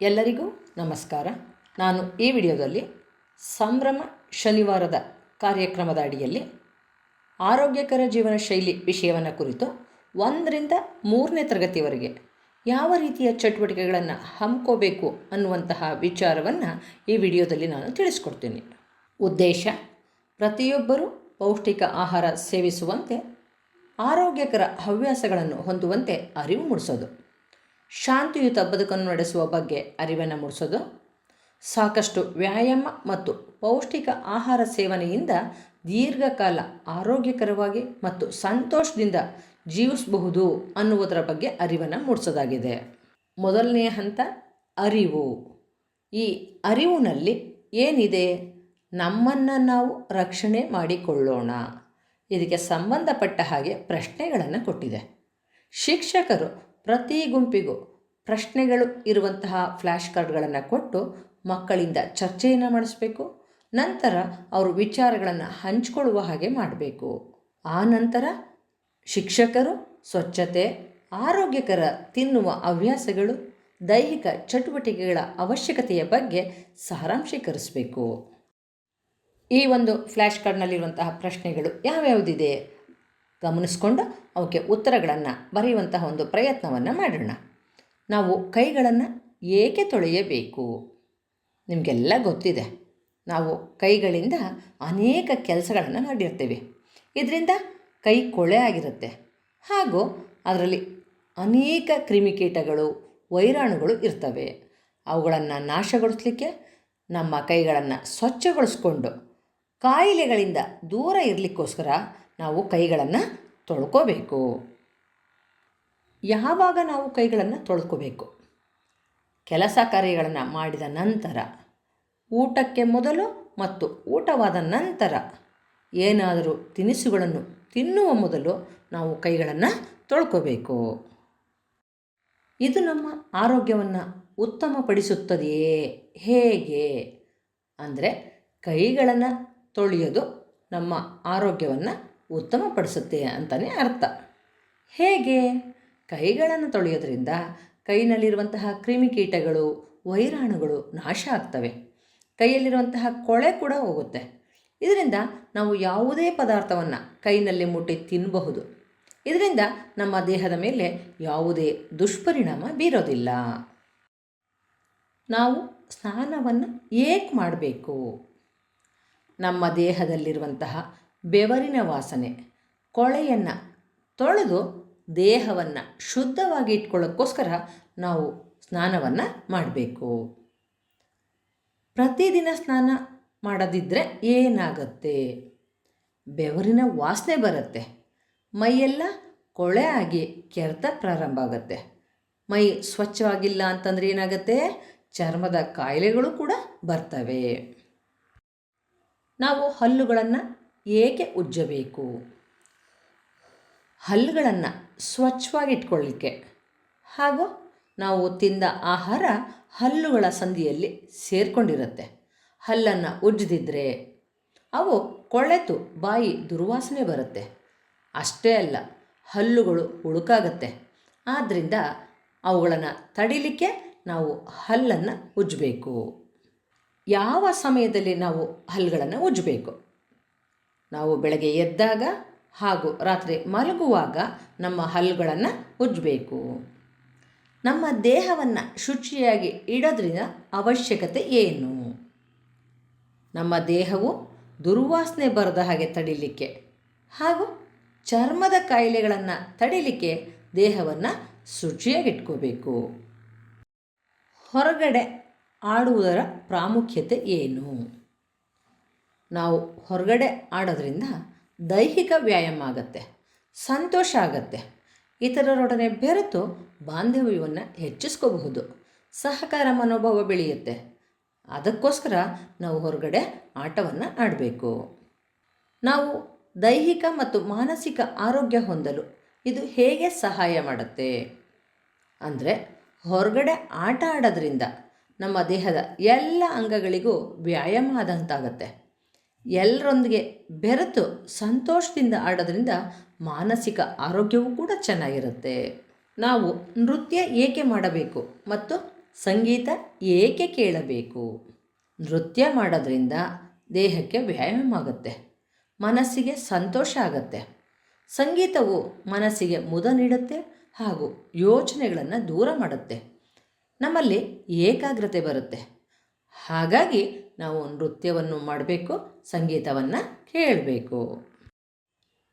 ಎಲ್ಲರಿಗೂ ನಮಸ್ಕಾರ. ನಾನು ಈ ವಿಡಿಯೋದಲ್ಲಿ ಸಂಭ್ರಮ ಶನಿವಾರದ ಕಾರ್ಯಕ್ರಮದ ಅಡಿಯಲ್ಲಿ ಆರೋಗ್ಯಕರ ಜೀವನ ಶೈಲಿ ವಿಷಯವನ್ನು ಕುರಿತು ಒಂದರಿಂದ ಮೂರನೇ ತರಗತಿವರೆಗೆ ಯಾವ ರೀತಿಯ ಚಟುವಟಿಕೆಗಳನ್ನು ಹಮ್ಮಿಕೋಬೇಕು ಅನ್ನುವಂತಹ ವಿಚಾರವನ್ನು ಈ ವಿಡಿಯೋದಲ್ಲಿ ನಾನು ತಿಳಿಸ್ಕೊಡ್ತೀನಿ. ಉದ್ದೇಶ, ಪ್ರತಿಯೊಬ್ಬರೂ ಪೌಷ್ಟಿಕ ಆಹಾರ ಸೇವಿಸುವಂತೆ, ಆರೋಗ್ಯಕರ ಹವ್ಯಾಸಗಳನ್ನು ಹೊಂದುವಂತೆ ಅರಿವು ಮೂಡಿಸೋದು. ಶಾಂತಿಯುತ ಬದುಕನ್ನು ನಡೆಸುವ ಬಗ್ಗೆ ಅರಿವನ್ನು ಮೂಡಿಸೋದು. ಸಾಕಷ್ಟು ವ್ಯಾಯಾಮ ಮತ್ತು ಪೌಷ್ಟಿಕ ಆಹಾರ ಸೇವನೆಯಿಂದ ದೀರ್ಘಕಾಲ ಆರೋಗ್ಯಕರವಾಗಿ ಮತ್ತು ಸಂತೋಷದಿಂದ ಜೀವಿಸಬಹುದು ಅನ್ನುವುದರ ಬಗ್ಗೆ ಅರಿವನ್ನು ಮೂಡಿಸೋದಾಗಿದೆ. ಮೊದಲನೆಯ ಹಂತ, ಅರಿವು. ಈ ಅರಿವಿನಲ್ಲಿ ಏನಿದೆ? ನಮ್ಮನ್ನು ನಾವು ರಕ್ಷಣೆ ಮಾಡಿಕೊಳ್ಳೋಣ. ಇದಕ್ಕೆ ಸಂಬಂಧಪಟ್ಟ ಹಾಗೆ ಪ್ರಶ್ನೆಗಳನ್ನು ಕೊಟ್ಟಿದೆ. ಶಿಕ್ಷಕರು ಪ್ರತಿ ಗುಂಪಿಗೂ ಪ್ರಶ್ನೆಗಳು ಇರುವಂತಹ ಫ್ಲ್ಯಾಶ್ ಕಾರ್ಡ್ಗಳನ್ನು ಕೊಟ್ಟು ಮಕ್ಕಳಿಂದ ಚರ್ಚೆಯನ್ನು ಮಾಡಿಸ್ಬೇಕು. ನಂತರ ಅವರು ವಿಚಾರಗಳನ್ನು ಹಂಚಿಕೊಳ್ಳುವ ಹಾಗೆ ಮಾಡಬೇಕು. ಆ ನಂತರ ಶಿಕ್ಷಕರು, ಸ್ವಚ್ಛತೆ, ಆರೋಗ್ಯಕರ ತಿನ್ನುವ ಹವ್ಯಾಸಗಳು, ದೈಹಿಕ ಚಟುವಟಿಕೆಗಳ ಅವಶ್ಯಕತೆಯ ಬಗ್ಗೆ ಸಾರಾಂಶೀಕರಿಸಬೇಕು. ಈ ಒಂದು ಫ್ಲ್ಯಾಶ್ ಕಾರ್ಡ್ನಲ್ಲಿರುವಂತಹ ಪ್ರಶ್ನೆಗಳು ಯಾವ್ಯಾವುದಿದೆ? ಗಮನಿಸ್ಕೊಂಡು ಅವಕ್ಕೆ ಉತ್ತರಗಳನ್ನು ಬರೆಯುವಂತಹ ಒಂದು ಪ್ರಯತ್ನವನ್ನು ಮಾಡೋಣ. ನಾವು ಕೈಗಳನ್ನು ಏಕೆ ತೊಳೆಯಬೇಕು? ನಿಮಗೆಲ್ಲ ಗೊತ್ತಿದೆ. ನಾವು ಕೈಗಳಿಂದ ಅನೇಕ ಕೆಲಸಗಳನ್ನು ಮಾಡಿರ್ತೇವೆ. ಇದರಿಂದ ಕೈ ಕೊಳೆ ಆಗಿರುತ್ತೆ. ಹಾಗೂ ಅದರಲ್ಲಿ ಅನೇಕ ಕ್ರಿಮಿಕೀಟಗಳು, ವೈರಾಣುಗಳು ಇರ್ತವೆ. ಅವುಗಳನ್ನು ನಾಶಗೊಳಿಸಲಿಕ್ಕೆ ನಮ್ಮ ಕೈಗಳನ್ನು ಸ್ವಚ್ಛಗೊಳಿಸ್ಕೊಂಡು ಕಾಯಿಲೆಗಳಿಂದ ದೂರ ಇರಲಿಕ್ಕೋಸ್ಕರ ನಾವು ಕೈಗಳನ್ನು ತೊಳ್ಕೋಬೇಕು. ಯಾವಾಗ ನಾವು ಕೈಗಳನ್ನು ತೊಳ್ಕೋಬೇಕು? ಕೆಲಸ ಕಾರ್ಯಗಳನ್ನು ಮಾಡಿದ ನಂತರ, ಊಟಕ್ಕೆ ಮೊದಲು ಮತ್ತು ಊಟವಾದ ನಂತರ ಏನಾದರೂ ತಿನಿಸುಗಳನ್ನು ತಿನ್ನುವ ಮೊದಲು ನಾವು ಕೈಗಳನ್ನು ತೊಳ್ಕೋಬೇಕು. ಇದು ನಮ್ಮ ಆರೋಗ್ಯವನ್ನು ಉತ್ತಮಪಡಿಸುತ್ತದೆಯೇ? ಹೇಗೆ? ಅಂದರೆ ಕೈಗಳನ್ನು ತೊಳೆಯೋದು ನಮ್ಮ ಆರೋಗ್ಯವನ್ನು ಉತ್ತಮಪಡಿಸುತ್ತೆ ಅಂತಲೇ ಅರ್ಥ. ಹೇಗೆ? ಕೈಗಳನ್ನು ತೊಳೆಯೋದ್ರಿಂದ ಕೈನಲ್ಲಿರುವಂತಹ ಕ್ರಿಮಿಕೀಟಗಳು ವೈರಾಣುಗಳು ನಾಶ ಆಗ್ತವೆ. ಕೈಯಲ್ಲಿರುವಂತಹ ಕೊಳೆ ಕೂಡ ಹೋಗುತ್ತೆ. ಇದರಿಂದ ನಾವು ಯಾವುದೇ ಪದಾರ್ಥವನ್ನು ಕೈನಲ್ಲಿ ಮುಟ್ಟಿ ತಿನ್ನಬಹುದು ಇದರಿಂದ ನಮ್ಮ ದೇಹದ ಮೇಲೆ ಯಾವುದೇ ದುಷ್ಪರಿಣಾಮ ಬೀರೋದಿಲ್ಲ. ನಾವು ಸ್ನಾನವನ್ನು ಏಕೆ ಮಾಡಬೇಕು. ನಮ್ಮ ದೇಹದಲ್ಲಿರುವಂತಹ ಬೆವರಿನ ವಾಸನೆ, ಕೊಳೆಯನ್ನು ತೊಳೆದು ದೇಹವನ್ನು ಶುದ್ಧವಾಗಿ ಇಟ್ಕೊಳ್ಳೋಕ್ಕೋಸ್ಕರ ನಾವು ಸ್ನಾನವನ್ನು ಮಾಡಬೇಕು. ಪ್ರತಿದಿನ ಸ್ನಾನ ಮಾಡದಿದ್ದರೆ ಏನಾಗುತ್ತೆ? ಬೆವರಿನ ವಾಸನೆ ಬರುತ್ತೆ. ಮೈಯೆಲ್ಲ ಕೊಳೆ ಆಗಿ ಕೆರೆತ ಪ್ರಾರಂಭ ಆಗುತ್ತೆ. ಮೈ ಸ್ವಚ್ಛವಾಗಿಲ್ಲ ಅಂತಂದರೆ ಏನಾಗುತ್ತೆ? ಚರ್ಮದ ಕಾಯಿಲೆಗಳು ಕೂಡ ಬರ್ತವೆ. ನಾವು ಹಲ್ಲುಗಳನ್ನು ಏಕೆ ಉಜ್ಜಬೇಕು? ಹಲ್ಲುಗಳನ್ನು ಸ್ವಚ್ಛವಾಗಿ ಇಟ್ಕೊಳ್ಳಿಕ್ಕೆ ಹಾಗೂ ನಾವು ತಿಂದ ಆಹಾರ ಹಲ್ಲುಗಳ ಸಂದಿಯಲ್ಲಿ ಸೇರಿಕೊಂಡಿರುತ್ತೆ. ಹಲ್ಲನ್ನು ಉಜ್ಜದಿದ್ದರೆ ಅವು ಕೊಳೆತು ಬಾಯಿ ದುರ್ವಾಸನೆ ಬರುತ್ತೆ. ಅಷ್ಟೇ ಅಲ್ಲ, ಹಲ್ಲುಗಳು ಉಳುಕಾಗತ್ತೆ ಆದ್ದರಿಂದ ಅವುಗಳನ್ನು ತಡಿಲಿಕ್ಕೆ ನಾವು ಹಲ್ಲನ್ನು ಉಜ್ಜಬೇಕು. ಯಾವ ಸಮಯದಲ್ಲಿ ನಾವು ಹಲ್ಲುಗಳನ್ನು ಉಜ್ಜಬೇಕು? ನಾವು ಬೆಳಗ್ಗೆ ಎದ್ದಾಗ ಹಾಗೂ ರಾತ್ರಿ ಮಲಗುವಾಗ ನಮ್ಮ ಹಲ್ಲುಗಳನ್ನು ಉಜ್ಜಬೇಕು. ನಮ್ಮ ದೇಹವನ್ನು ಶುಚಿಯಾಗಿ ಇಡೋದ್ರಿಂದ ಅವಶ್ಯಕತೆ ಏನು? ನಮ್ಮ ದೇಹವು ದುರ್ವಾಸನೆ ಬರದ ಹಾಗೆ ತಡಿಲಿಕ್ಕೆ ಹಾಗೂ ಚರ್ಮದ ಕಾಯಿಲೆಗಳನ್ನು ತಡಿಲಿಕ್ಕೆ ದೇಹವನ್ನು ಶುಚಿಯಾಗಿಟ್ಕೋಬೇಕು. ಹೊರಗಡೆ ಆಡುವುದರ ಪ್ರಾಮುಖ್ಯತೆ ಏನು? ನಾವು ಹೊರಗಡೆ ಆಡೋದ್ರಿಂದ ದೈಹಿಕ ವ್ಯಾಯಾಮ ಆಗುತ್ತೆ, ಸಂತೋಷ ಆಗತ್ತೆ. ಇತರರೊಡನೆ ಬೆರೆತು ಬಾಂಧವ್ಯವನ್ನು ಹೆಚ್ಚಿಸ್ಕೋಬಹುದು, ಸಹಕಾರ ಮನೋಭಾವ ಬೆಳೆಯುತ್ತೆ. ಅದಕ್ಕೋಸ್ಕರ ನಾವು ಹೊರಗಡೆ ಆಟವನ್ನು ಆಡಬೇಕು. ನಾವು ದೈಹಿಕ ಮತ್ತು ಮಾನಸಿಕ ಆರೋಗ್ಯ ಹೊಂದಲು ಇದು ಹೇಗೆ ಸಹಾಯ ಮಾಡುತ್ತೆ? ಅಂದರೆ ಹೊರಗಡೆ ಆಟ ಆಡೋದ್ರಿಂದ ನಮ್ಮ ದೇಹದ ಎಲ್ಲ ಅಂಗಗಳಿಗೂ ವ್ಯಾಯಾಮ ಆದಂತಾಗತ್ತೆ. ಎಲ್ಲರೊಂದಿಗೆ ಬೆರೆತು ಸಂತೋಷದಿಂದ ಆಡೋದ್ರಿಂದ ಮಾನಸಿಕ ಆರೋಗ್ಯವೂ ಕೂಡ ಚೆನ್ನಾಗಿರುತ್ತೆ. ನಾವು ನೃತ್ಯ ಏಕೆ ಮಾಡಬೇಕು ಮತ್ತು ಸಂಗೀತ ಏಕೆ ಕೇಳಬೇಕು? ನೃತ್ಯ ಮಾಡೋದ್ರಿಂದ ದೇಹಕ್ಕೆ ವ್ಯಾಯಾಮ ಆಗುತ್ತೆ, ಮನಸ್ಸಿಗೆ ಸಂತೋಷ ಆಗುತ್ತೆ. ಸಂಗೀತವು ಮನಸ್ಸಿಗೆ ಮುದ ನೀಡುತ್ತೆ ಹಾಗೂ ಯೋಚನೆಗಳನ್ನು ದೂರ ಮಾಡುತ್ತೆ. ನಮ್ಮಲ್ಲಿ ಏಕಾಗ್ರತೆ ಬರುತ್ತೆ. ಹಾಗಾಗಿ ನಾವು ನೃತ್ಯವನ್ನು ಮಾಡಬೇಕು, ಸಂಗೀತವನ್ನು ಕೇಳಬೇಕು.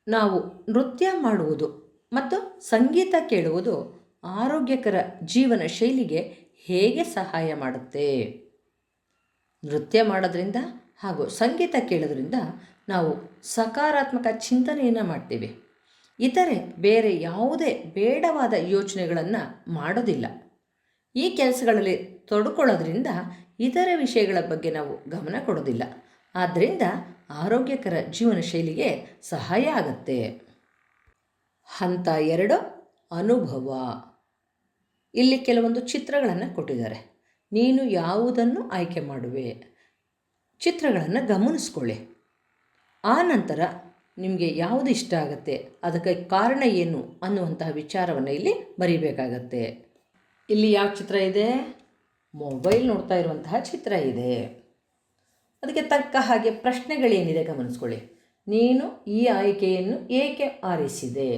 ನಾವು ನೃತ್ಯ ಮಾಡುವುದು ಮತ್ತು ಸಂಗೀತ ಕೇಳುವುದು ಆರೋಗ್ಯಕರ ಜೀವನ ಶೈಲಿಗೆ ಹೇಗೆ ಸಹಾಯ ಮಾಡುತ್ತೆ? ನೃತ್ಯ ಮಾಡೋದ್ರಿಂದ ಹಾಗೂ ಸಂಗೀತ ಕೇಳೋದ್ರಿಂದ ನಾವು ಸಕಾರಾತ್ಮಕ ಚಿಂತನೆಯನ್ನು ಮಾಡ್ತೀವಿ. ಇತರೆ ಬೇರೆ ಯಾವುದೇ ಬೇಡವಾದ ಯೋಚನೆಗಳನ್ನು ಮಾಡೋದಿಲ್ಲ. ಈ ಕೆಲಸಗಳಲ್ಲಿ ತೊಡ್ಕೊಳ್ಳೋದ್ರಿಂದ ಇತರೆ ವಿಷಯಗಳ ಬಗ್ಗೆ ನಾವು ಗಮನ ಕೊಡೋದಿಲ್ಲ ಆದ್ದರಿಂದ ಆರೋಗ್ಯಕರ ಜೀವನ ಶೈಲಿಗೆ ಸಹಾಯ ಆಗುತ್ತೆ. ಹಂತ ಎರಡು, ಅನುಭವ. ಇಲ್ಲಿ ಕೆಲವೊಂದು ಚಿತ್ರಗಳನ್ನು ಕೊಟ್ಟಿದ್ದಾರೆ. ನೀನು ಯಾವುದನ್ನು ಆಯ್ಕೆ ಮಾಡುವೆ? ಚಿತ್ರಗಳನ್ನು ಗಮನಿಸ್ಕೊಳ್ಳಿ. ಆ ನಂತರ ನಿಮಗೆ ಯಾವುದು ಇಷ್ಟ ಆಗುತ್ತೆ? ಅದಕ್ಕೆ ಕಾರಣ ಏನು ಅನ್ನುವಂತಹ ವಿಚಾರವನ್ನು ಇಲ್ಲಿ ಬರೀಬೇಕಾಗತ್ತೆ. ಇಲ್ಲಿ ಯಾವ ಚಿತ್ರ ಇದೆ? ಮೊಬೈಲ್ ನೋಡ್ತಾ ಇರುವಂತಹ ಚಿತ್ರ ಇದೆ. ಅದಕ್ಕೆ ತಕ್ಕ ಹಾಗೆ ಪ್ರಶ್ನೆಗಳೇನಿದೆ ಗಮನಿಸ್ಕೊಳ್ಳಿ. ನೀನು ಈ ಆಯ್ಕೆಯನ್ನು ಏಕೆ ಆರಿಸಿದೆ?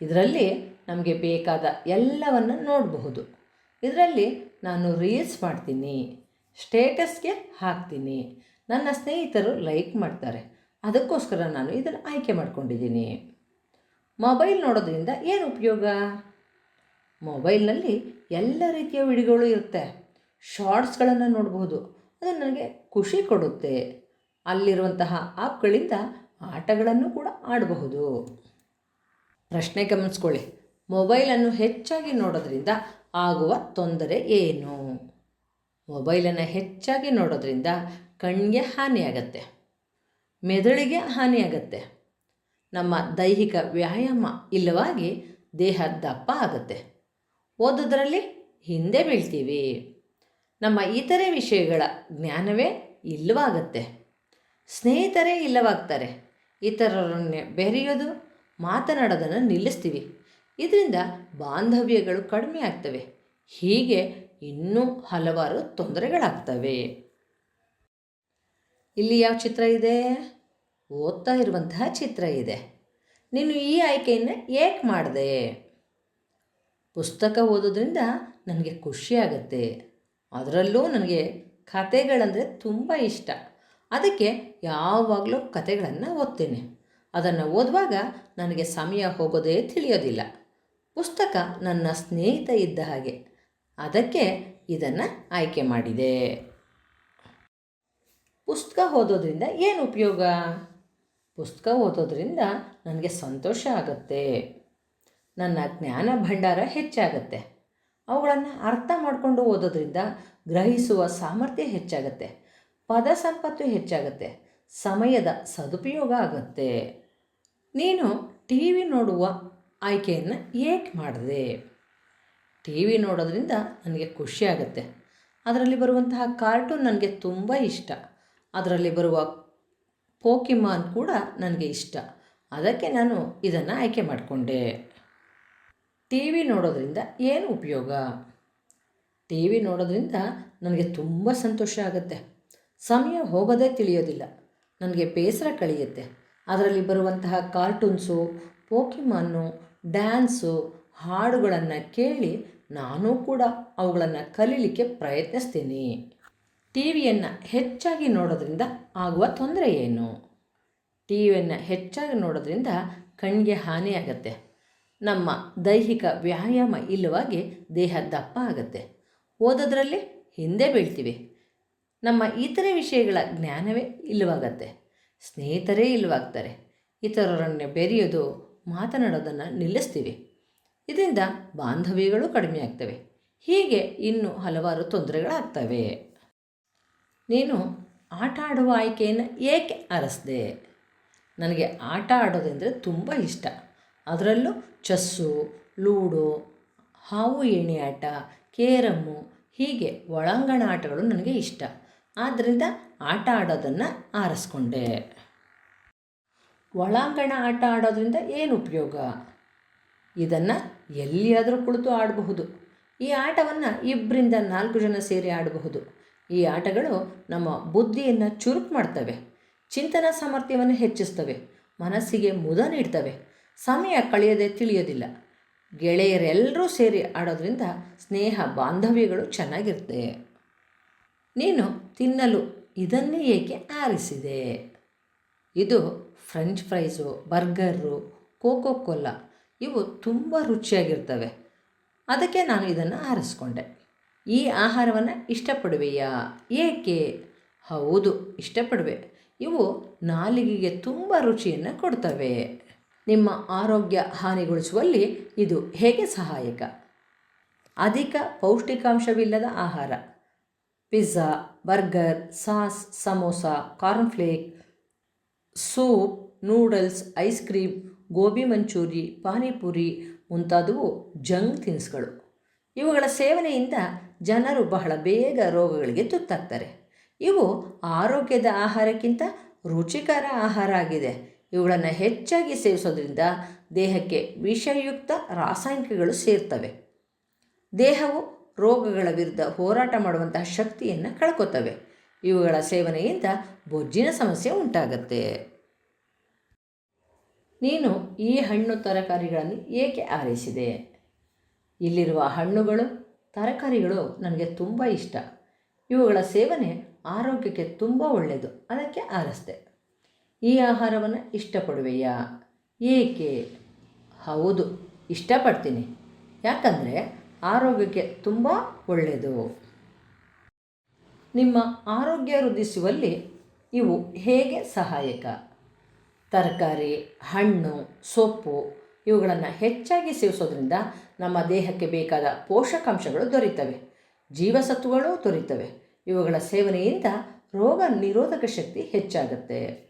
ಇದರಲ್ಲಿ ನಮಗೆ ಬೇಕಾದ ಎಲ್ಲವನ್ನು ನೋಡಬಹುದು. ಇದರಲ್ಲಿ ನಾನು ರೀಲ್ಸ್ ಮಾಡ್ತೀನಿ, ಸ್ಟೇಟಸ್ಗೆ ಹಾಕ್ತೀನಿ, ನನ್ನ ಸ್ನೇಹಿತರು ಲೈಕ್ ಮಾಡ್ತಾರೆ. ಅದಕ್ಕೋಸ್ಕರ ನಾನು ಇದನ್ನು ಆಯ್ಕೆ ಮಾಡ್ಕೊಂಡಿದ್ದೀನಿ. ಮೊಬೈಲ್ ನೋಡೋದ್ರಿಂದ ಏನು ಉಪಯೋಗ? ಮೊಬೈಲ್ನಲ್ಲಿ ಎಲ್ಲ ರೀತಿಯ ವಿಡಿಯೋಗಳು ಇರುತ್ತೆ. ಶಾರ್ಟ್ಸ್ಗಳನ್ನು ನೋಡಬಹುದು ಅದು ನನಗೆ ಖುಷಿ ಕೊಡುತ್ತೆ. ಅಲ್ಲಿರುವಂತಹ ಆ್ಯಪ್ಗಳಿಂದ ಆಟಗಳನ್ನು ಕೂಡ ಆಡಬಹುದು. ಪ್ರಶ್ನೆ ಗಮನಿಸ್ಕೊಳ್ಳಿ. ಮೊಬೈಲನ್ನು ಹೆಚ್ಚಾಗಿ ನೋಡೋದ್ರಿಂದ ಆಗುವ ತೊಂದರೆ ಏನು? ಮೊಬೈಲನ್ನು ಹೆಚ್ಚಾಗಿ ನೋಡೋದ್ರಿಂದ ಕಣ್ಣಿಗೆ ಹಾನಿಯಾಗತ್ತೆ ಮೆದುಳಿಗೆ ಹಾನಿಯಾಗತ್ತೆ ನಮ್ಮ ದೈಹಿಕ ವ್ಯಾಯಾಮ ಇಲ್ಲವಾಗಿ ದೇಹ ದಪ್ಪ ಆಗುತ್ತೆ. ಓದೋದ್ರಲ್ಲಿ ಹಿಂದೆ ಬೀಳ್ತೀವಿ. ನಮ್ಮ ಇತರೆ ವಿಷಯಗಳ ಜ್ಞಾನವೇ ಇಲ್ಲವಾಗತ್ತೆ. ಸ್ನೇಹಿತರೇ ಇಲ್ಲವಾಗ್ತಾರೆ. ಇತರರನ್ನೇ ಬೆರೆಯೋದು, ಮಾತನಾಡೋದನ್ನು ನಿಲ್ಲಿಸ್ತೀವಿ. ಇದರಿಂದ ಬಾಂಧವ್ಯಗಳು ಕಡಿಮೆ ಆಗ್ತವೆ. ಹೀಗೆ ಇನ್ನೂ ಹಲವಾರು ತೊಂದರೆಗಳಾಗ್ತವೆ. ಇಲ್ಲಿ ಯಾವ ಚಿತ್ರ ಇದೆ? ಓದ್ತಾ ಇರುವಂತಹ ಚಿತ್ರ ಇದೆ. ನೀನು ಈ ಆಯ್ಕೆಯನ್ನು ಏಕೆ ಮಾಡಿದೆ. ಪುಸ್ತಕ ಓದೋದ್ರಿಂದ ನನಗೆ ಖುಷಿ ಆಗುತ್ತೆ. ಅದರಲ್ಲೂ ನನಗೆ ಕತೆಗಳಂದರೆ ತುಂಬ ಇಷ್ಟ. ಅದಕ್ಕೆ ಯಾವಾಗಲೂ ಕತೆಗಳನ್ನು ಓದ್ತೇನೆ. ಅದನ್ನು ಓದುವಾಗ ನನಗೆ ಸಮಯ ಹೋಗೋದೇ ತಿಳಿಯೋದಿಲ್ಲ. ಪುಸ್ತಕ ನನ್ನ ಸ್ನೇಹಿತ ಇದ್ದ ಹಾಗೆ. ಅದಕ್ಕೆ ಇದನ್ನು ಆಯ್ಕೆ ಮಾಡಿದೆ. ಪುಸ್ತಕ ಓದೋದ್ರಿಂದ ಏನು ಉಪಯೋಗ? ಪುಸ್ತಕ ಓದೋದ್ರಿಂದ ನನಗೆ ಸಂತೋಷ ಆಗುತ್ತೆ. ನನ್ನ ಜ್ಞಾನ ಭಂಡಾರ ಹೆಚ್ಚಾಗುತ್ತೆ. ಅವುಗಳನ್ನು ಅರ್ಥ ಮಾಡಿಕೊಂಡು ಓದೋದ್ರಿಂದ ಗ್ರಹಿಸುವ ಸಾಮರ್ಥ್ಯ ಹೆಚ್ಚಾಗುತ್ತೆ. ಪದ ಸಂಪತ್ತು ಹೆಚ್ಚಾಗುತ್ತೆ. ಸಮಯದ ಸದುಪಯೋಗ ಆಗುತ್ತೆ. ನೀನು ಟಿ ವಿ ನೋಡುವ ಆಯ್ಕೆಯನ್ನು ಏಕೆ ಮಾಡಿದೆ? ಟಿ ವಿ ನೋಡೋದ್ರಿಂದ ನನಗೆ ಖುಷಿಯಾಗುತ್ತೆ ಅದರಲ್ಲಿ ಬರುವಂತಹ ಕಾರ್ಟೂನ್ ನನಗೆ ತುಂಬ ಇಷ್ಟ. ಅದರಲ್ಲಿ ಬರುವ ಪೋಕಿಮಾನ್ ಕೂಡ ನನಗೆ ಇಷ್ಟ. ಅದಕ್ಕೆ ನಾನು ಇದನ್ನು ಆಯ್ಕೆ ಮಾಡಿಕೊಂಡೆ. ಟಿ ವಿ ನೋಡೋದ್ರಿಂದ ಏನು ಉಪಯೋಗ? ಟಿ ವಿ ನೋಡೋದ್ರಿಂದ ನನಗೆ ತುಂಬ ಸಂತೋಷ ಆಗುತ್ತೆ. ಸಮಯ ಹೋಗೋದೇ ತಿಳಿಯೋದಿಲ್ಲ. ನನಗೆ ಬೇಸರ ಕಳೆಯುತ್ತೆ. ಅದರಲ್ಲಿ ಬರುವಂತಹ ಕಾರ್ಟೂನ್ಸು, ಪೋಕಿಮಾನು, ಡ್ಯಾನ್ಸು, ಹಾಡುಗಳನ್ನು ಕೇಳಿ ನಾನು ಕೂಡ ಅವುಗಳನ್ನು ಕಲೀಲಿಕ್ಕೆ ಪ್ರಯತ್ನಿಸ್ತೀನಿ. ಟಿ ವಿಯನ್ನು ಹೆಚ್ಚಾಗಿ ನೋಡೋದ್ರಿಂದ ಆಗುವ ತೊಂದರೆ ಏನು? ಟಿ ವಿಯನ್ನು ಹೆಚ್ಚಾಗಿ ನೋಡೋದ್ರಿಂದ ಕಣ್ಣಿಗೆ ಹಾನಿಯಾಗತ್ತೆ. ನಮ್ಮ ದೈಹಿಕ ವ್ಯಾಯಾಮ ಇಲ್ಲವಾಗಿ ದೇಹ ದಪ್ಪ ಆಗುತ್ತೆ. ಓದೋದ್ರಲ್ಲಿ ಹಿಂದೆ ಬೀಳ್ತೀವಿ. ನಮ್ಮ ಇತರೆ ವಿಷಯಗಳ ಜ್ಞಾನವೇ ಇಲ್ಲವಾಗತ್ತೆ. ಸ್ನೇಹಿತರೇ ಇಲ್ಲವಾಗ್ತಾರೆ. ಇತರರನ್ನೇ ಬೆರೆಯೋದು, ಮಾತನಾಡೋದನ್ನು ನಿಲ್ಲಿಸ್ತೀವಿ. ಇದರಿಂದ ಬಾಂಧವ್ಯಗಳು ಕಡಿಮೆ ಆಗ್ತವೆ. ಹೀಗೆ ಇನ್ನೂ ಹಲವಾರು ತೊಂದರೆಗಳಾಗ್ತವೆ. ನೀನು ಆಟ ಆಡುವ ಆಯ್ಕೆಯನ್ನು ಏಕೆ ಅರಸ್ದೆ? ನನಗೆ ಆಟ ಆಡೋದೆಂದರೆ ತುಂಬ ಇಷ್ಟ. ಅದರಲ್ಲೂ ಚೆಸ್ಸು, ಲೂಡೋ, ಹಾವು ಏಣಿ ಆಟ, ಕೇರಮ್ಮು, ಹೀಗೆ ಒಳಾಂಗಣ ಆಟಗಳು ನನಗೆ ಇಷ್ಟ. ಆದ್ದರಿಂದ ಆಟ ಆಡೋದನ್ನು ಆರಿಸ್ಕೊಂಡೆ. ಒಳಾಂಗಣ ಆಟ ಆಡೋದ್ರಿಂದ ಏನು ಉಪಯೋಗ? ಇದನ್ನು ಎಲ್ಲಿಯಾದರೂ ಕುಳಿತು ಆಡಬಹುದು. ಈ ಆಟವನ್ನು ಇಬ್ಬರಿಂದ ನಾಲ್ಕು ಜನ ಸೇರಿ ಆಡಬಹುದು. ಈ ಆಟಗಳು ನಮ್ಮ ಬುದ್ಧಿಯನ್ನು ಚುರುಕು ಮಾಡ್ತವೆ. ಚಿಂತನಾ ಸಾಮರ್ಥ್ಯವನ್ನು ಹೆಚ್ಚಿಸ್ತವೆ. ಮನಸ್ಸಿಗೆ ಮುದ ನೀಡ್ತವೆ. ಸಮಯ ಕಳೆಯದೆ ತಿಳಿಯೋದಿಲ್ಲ. ಗೆಳೆಯರೆಲ್ಲರೂ ಸೇರಿ ಆಡೋದ್ರಿಂದ ಸ್ನೇಹ, ಬಾಂಧವ್ಯಗಳು ಚೆನ್ನಾಗಿರುತ್ತೆ. ನೀನು ತಿನ್ನಲು ಇದನ್ನೇ ಏಕೆ ಆರಿಸಿದೆ? ಇದು French fries, burger Coca Cola ಇವು ತುಂಬ ರುಚಿಯಾಗಿರ್ತವೆ. ಅದಕ್ಕೆ ನಾನು ಇದನ್ನು ಆರಿಸ್ಕೊಂಡೆ. ಈ ಆಹಾರವನ್ನು ಇಷ್ಟಪಡುವೆಯಾ? ಏಕೆ? ಹೌದು, ಇಷ್ಟಪಡುವೆ. ಇವು ನಾಲಿಗೆಗೆ ತುಂಬ ರುಚಿಯನ್ನು ಕೊಡ್ತವೆ. ನಿಮ್ಮ ಆರೋಗ್ಯ ಹಾನಿಗೊಳಿಸುವಲ್ಲಿ ಇದು ಹೇಗೆ ಸಹಾಯಕ? ಅಧಿಕ ಪೌಷ್ಟಿಕಾಂಶವಿಲ್ಲದ ಆಹಾರ. Pizza, burger, sauce, samosa, cornflake, soup, noodles, ice cream, gobi manchuri, panipuri ಮುಂತಾದವು ಜಂಕ್ ತಿನಿಸುಗಳು ಇವುಗಳ ಸೇವನೆಯಿಂದ ಜನರು ಬಹಳ ಬೇಗ ರೋಗಗಳಿಗೆ ತುತ್ತಾಗ್ತಾರೆ. ಇವು ಆರೋಗ್ಯದ ಆಹಾರಕ್ಕಿಂತ ರುಚಿಕರ ಆಹಾರ ಆಗಿದೆ. ಇವುಗಳನ್ನು ಹೆಚ್ಚಾಗಿ ಸೇವಿಸೋದ್ರಿಂದ ದೇಹಕ್ಕೆ ವಿಷಯುಕ್ತ ರಾಸಾಯನಿಕಗಳು ಸೇರ್ತವೆ. ದೇಹವು ರೋಗಗಳ ವಿರುದ್ಧ ಹೋರಾಟ ಮಾಡುವಂತಹ ಶಕ್ತಿಯನ್ನು ಕಳ್ಕೊತವೆ. ಇವುಗಳ ಸೇವನೆಯಿಂದ ಬೊಜ್ಜಿನ ಸಮಸ್ಯೆ ಉಂಟಾಗತ್ತೆ. ನೀನು ಈ ಹಣ್ಣು ತರಕಾರಿಗಳನ್ನು ಏಕೆ ಆರಿಸಿದೆ? ಇಲ್ಲಿರುವ ಹಣ್ಣುಗಳು, ತರಕಾರಿಗಳು ನನಗೆ ತುಂಬ ಇಷ್ಟ. ಇವುಗಳ ಸೇವನೆ ಆರೋಗ್ಯಕ್ಕೆ ತುಂಬ ಒಳ್ಳೆಯದು ಅದಕ್ಕೆ ಆರಿಸ್ದೆ. ಈ ಆಹಾರವನ್ನು ಇಷ್ಟಪಡುವೆಯಾ? ಏಕೆ? ಹೌದು, ಇಷ್ಟಪಡ್ತೀನಿ. ಯಾಕಂದರೆ ಆರೋಗ್ಯಕ್ಕೆ ತುಂಬ ಒಳ್ಳೆಯದು ನಿಮ್ಮ ಆರೋಗ್ಯ ವೃದ್ಧಿಸುವಲ್ಲಿ ಇವು ಹೇಗೆ ಸಹಾಯಕ? ತರಕಾರಿ, ಹಣ್ಣು, ಸೊಪ್ಪು ಇವುಗಳನ್ನು ಹೆಚ್ಚಾಗಿ ಸೇವಿಸೋದ್ರಿಂದ ನಮ್ಮ ದೇಹಕ್ಕೆ ಬೇಕಾದ ಪೋಷಕಾಂಶಗಳು ದೊರೀತವೆ. ಜೀವಸತ್ವಗಳು ದೊರೀತವೆ. ಇವುಗಳ ಸೇವನೆಯಿಂದ ರೋಗ ನಿರೋಧಕ ಶಕ್ತಿ ಹೆಚ್ಚಾಗುತ್ತೆ.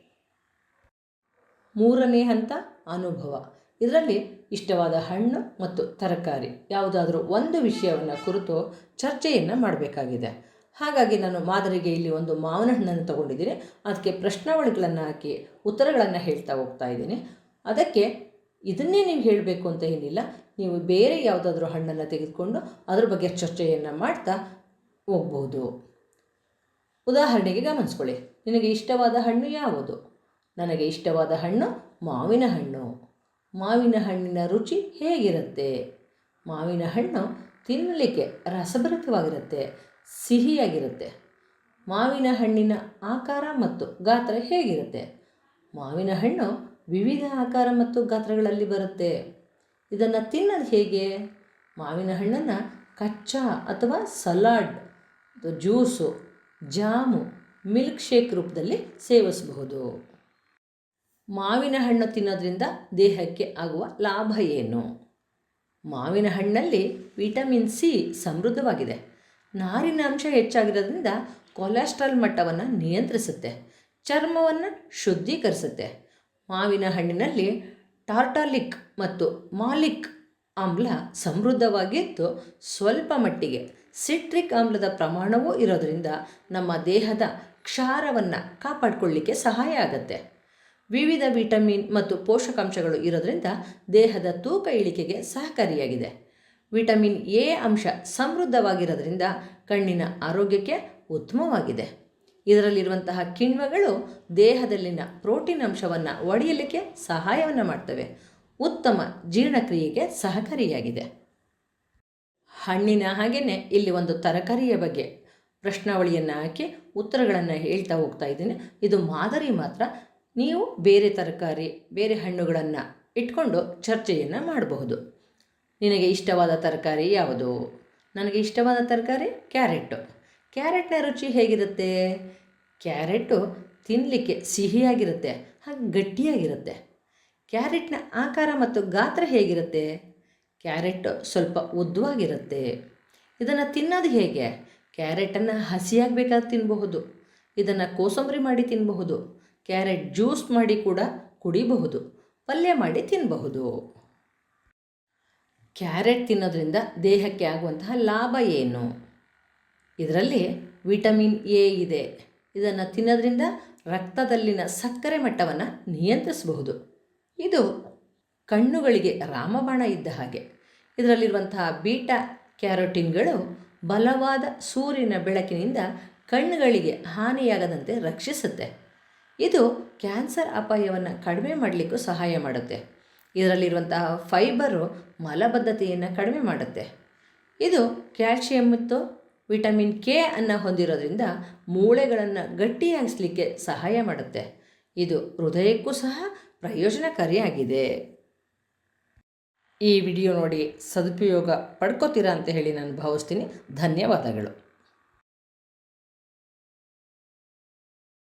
ಮೂರನೇ ಹಂತ ಅನುಭವ. ಇದರಲ್ಲಿ ಇಷ್ಟವಾದ ಹಣ್ಣು ಮತ್ತು ತರಕಾರಿ. ಯಾವುದಾದ್ರೂ ಒಂದು ವಿಷಯವನ್ನು ಕುರಿತು ಚರ್ಚೆಯನ್ನು ಮಾಡಬೇಕಾಗಿದೆ. ಹಾಗಾಗಿ ನಾನು ಮಾದರಿಗೆ ಇಲ್ಲಿ ಒಂದು ಮಾವಿನ ಹಣ್ಣನ್ನು ತಗೊಂಡಿದ್ದೀನಿ. ಅದಕ್ಕೆ ಪ್ರಶ್ನಾವಳಿಗಳನ್ನು ಹಾಕಿ ಉತ್ತರಗಳನ್ನು ಹೇಳ್ತಾ ಹೋಗ್ತಾ ಇದ್ದೀನಿ. ಅದಕ್ಕೆ ಇದನ್ನೇ ನೀವು ಹೇಳಬೇಕು ಅಂತ ಏನಿಲ್ಲ. ನೀವು ಬೇರೆ ಯಾವುದಾದ್ರೂ ಹಣ್ಣನ್ನು ತೆಗೆದುಕೊಂಡು ಅದ್ರ ಬಗ್ಗೆ ಚರ್ಚೆಯನ್ನು ಮಾಡ್ತಾ ಹೋಗ್ಬೋದು. ಉದಾಹರಣೆಗೆ ಗಮನಿಸ್ಕೊಳ್ಳಿ. ನಿನಗೆ ಇಷ್ಟವಾದ ಹಣ್ಣು ಯಾವುದು? ನನಗೆ ಇಷ್ಟವಾದ ಹಣ್ಣು ಮಾವಿನ ಹಣ್ಣು. ಮಾವಿನ ಹಣ್ಣಿನ ರುಚಿ ಹೇಗಿರುತ್ತೆ? ಮಾವಿನ ಹಣ್ಣು ತಿನ್ನಲಿಕ್ಕೆ ರಸಭರಿತವಾಗಿರುತ್ತೆ, ಸಿಹಿಯಾಗಿರುತ್ತೆ. ಮಾವಿನ ಹಣ್ಣಿನ ಆಕಾರ ಮತ್ತು ಗಾತ್ರ ಹೇಗಿರುತ್ತೆ? ಮಾವಿನ ಹಣ್ಣು ವಿವಿಧ ಆಕಾರ ಮತ್ತು ಗಾತ್ರಗಳಲ್ಲಿ ಬರುತ್ತೆ. ಇದನ್ನು ತಿನ್ನೋದು ಹೇಗೆ? ಮಾವಿನ ಹಣ್ಣನ್ನು ಕಚ್ಚಾ ಅಥವಾ salad juice, jam milk shake ರೂಪದಲ್ಲಿ ಸೇವಿಸಬಹುದು. ಮಾವಿನ ಹಣ್ಣು ತಿನ್ನೋದ್ರಿಂದ ದೇಹಕ್ಕೆ ಆಗುವ ಲಾಭ ಏನು? ಮಾವಿನ ಹಣ್ಣಲ್ಲಿ ವಿಟಮಿನ್ ಸಿ ಸಮೃದ್ಧವಾಗಿದೆ. ನಾರಿನ ಅಂಶ ಹೆಚ್ಚಾಗಿರೋದ್ರಿಂದ ಕೊಲೆಸ್ಟ್ರಾಲ್ ಮಟ್ಟವನ್ನು ನಿಯಂತ್ರಿಸುತ್ತೆ, ಚರ್ಮವನ್ನು ಶುದ್ಧೀಕರಿಸುತ್ತೆ. ಮಾವಿನ ಹಣ್ಣಿನಲ್ಲಿ ಟಾರ್ಟಾಲಿಕ್ ಮತ್ತು ಮಾಲಿಕ್ ಆಮ್ಲ ಸಮೃದ್ಧವಾಗಿದ್ದು ಸ್ವಲ್ಪ ಮಟ್ಟಿಗೆ ಸಿಟ್ರಿಕ್ ಆಮ್ಲದ ಪ್ರಮಾಣವೂ ಇರೋದರಿಂದ ನಮ್ಮ ದೇಹದ ಕ್ಷಾರವನ್ನು ಕಾಪಾಡಿಕೊಳ್ಳಿಕ್ಕೆ ಸಹಾಯ ಆಗುತ್ತೆ. ವಿವಿಧ ವಿಟಮಿನ್ ಮತ್ತು ಪೋಷಕಾಂಶಗಳು ಇರೋದ್ರಿಂದ ದೇಹದ ತೂಕ ಇಳಿಕೆಗೆ ಸಹಕಾರಿಯಾಗಿದೆ. ವಿಟಮಿನ್ ಎ ಅಂಶ ಸಮೃದ್ಧವಾಗಿರೋದ್ರಿಂದ ಕಣ್ಣಿನ ಆರೋಗ್ಯಕ್ಕೆ ಉತ್ತಮವಾಗಿದೆ. ಇದರಲ್ಲಿರುವಂತಹ ಕಿಣ್ವಗಳು ದೇಹದಲ್ಲಿನ ಪ್ರೋಟೀನ್ ಅಂಶವನ್ನು ಒಡೆಯಲಿಕ್ಕೆ ಸಹಾಯವನ್ನು ಮಾಡ್ತವೆ. ಉತ್ತಮ ಜೀರ್ಣಕ್ರಿಯೆಗೆ ಸಹಕಾರಿಯಾಗಿದೆ. ಹಣ್ಣಿನ ಹಾಗೆಯೇ ಇಲ್ಲಿ ಒಂದು ತರಕಾರಿಯ ಬಗ್ಗೆ ಪ್ರಶ್ನಾವಳಿಯನ್ನು ಹಾಕಿ ಉತ್ತರಗಳನ್ನು ಹೇಳ್ತಾ ಹೋಗ್ತಾ ಇದ್ದೀನಿ. ಇದು ಮಾದರಿ ಮಾತ್ರ. ನೀವು ಬೇರೆ ತರಕಾರಿ, ಬೇರೆ ಹಣ್ಣುಗಳನ್ನು ಇಟ್ಕೊಂಡು ಚರ್ಚೆಯನ್ನು ಮಾಡಬಹುದು. ನಿನಗೆ ಇಷ್ಟವಾದ ತರಕಾರಿ ಯಾವುದು? ನನಗೆ ಇಷ್ಟವಾದ ತರಕಾರಿ ಕ್ಯಾರೆಟ್ಟು. ಕ್ಯಾರೆಟ್ನ ರುಚಿ ಹೇಗಿರುತ್ತೆ? ಕ್ಯಾರೆಟು ತಿನ್ನಲಿಕ್ಕೆ ಸಿಹಿಯಾಗಿರುತ್ತೆ, ಹಾಗೆ ಗಟ್ಟಿಯಾಗಿರುತ್ತೆ. ಕ್ಯಾರೆಟ್ನ ಆಕಾರ ಮತ್ತು ಗಾತ್ರ ಹೇಗಿರುತ್ತೆ? ಕ್ಯಾರೆಟ್ ಸ್ವಲ್ಪ ಉದ್ದವಾಗಿರುತ್ತೆ. ಇದನ್ನು ತಿನ್ನೋದು ಹೇಗೆ? ಕ್ಯಾರೆಟನ್ನು ಹಸಿಯಾಗಬೇಕಾದ್ರೆ ತಿನ್ನಬಹುದು ಇದನ್ನು ಕೋಸಂಬರಿ ಮಾಡಿ ತಿನ್ನಬಹುದು ಕ್ಯಾರೆಟ್ ಜ್ಯೂಸ್ ಮಾಡಿ ಕೂಡ ಕುಡಿಬಹುದು, ಪಲ್ಯ ಮಾಡಿ ತಿನ್ನಬಹುದು ಕ್ಯಾರೆಟ್ ತಿನ್ನೋದ್ರಿಂದ ದೇಹಕ್ಕೆ ಆಗುವಂತಹ ಲಾಭ ಏನು? ಇದರಲ್ಲಿ ವಿಟಮಿನ್ ಎ ಇದೆ. ಇದನ್ನು ತಿನ್ನೋದ್ರಿಂದ ರಕ್ತದಲ್ಲಿನ ಸಕ್ಕರೆ ಮಟ್ಟವನ್ನು ನಿಯಂತ್ರಿಸಬಹುದು. ಇದು ಕಣ್ಣುಗಳಿಗೆ ರಾಮಬಾಣ ಇದ್ದ ಹಾಗೆ. ಇದರಲ್ಲಿರುವಂತಹ ಬೀಟಾ ಕ್ಯಾರೋಟಿನ್ಗಳು ಬಲವಾದ ಸೂರ್ಯನ ಬೆಳಕಿನಿಂದ ಕಣ್ಣುಗಳಿಗೆ ಹಾನಿಯಾಗದಂತೆ ರಕ್ಷಿಸುತ್ತೆ. ಇದು ಕ್ಯಾನ್ಸರ್ ಅಪಾಯವನ್ನು ಕಡಿಮೆ ಮಾಡಲಿಕ್ಕೂ ಸಹಾಯ ಮಾಡುತ್ತೆ. ಇದರಲ್ಲಿರುವಂತಹ ಫೈಬರು ಮಲಬದ್ಧತೆಯನ್ನು ಕಡಿಮೆ ಮಾಡುತ್ತೆ. ಇದು ಕ್ಯಾಲ್ಶಿಯಂ ಮತ್ತು ವಿಟಮಿನ್ ಕೆ ಅನ್ನು ಹೊಂದಿರೋದ್ರಿಂದ ಮೂಳೆಗಳನ್ನು ಗಟ್ಟಿಯಾಗಿಸ್ಲಿಕ್ಕೆ ಸಹಾಯ ಮಾಡುತ್ತೆ. ಇದು ಹೃದಯಕ್ಕೂ ಸಹ ಪ್ರಯೋಜನಕಾರಿಯಾಗಿದೆ. ಈ ವಿಡಿಯೋ ನೋಡಿ ಸದುಪಯೋಗ ಪಡ್ಕೋತೀರಾ ಅಂತ ಹೇಳಿ ನಾನು ಭಾವಿಸ್ತೀನಿ. ಧನ್ಯವಾದಗಳು.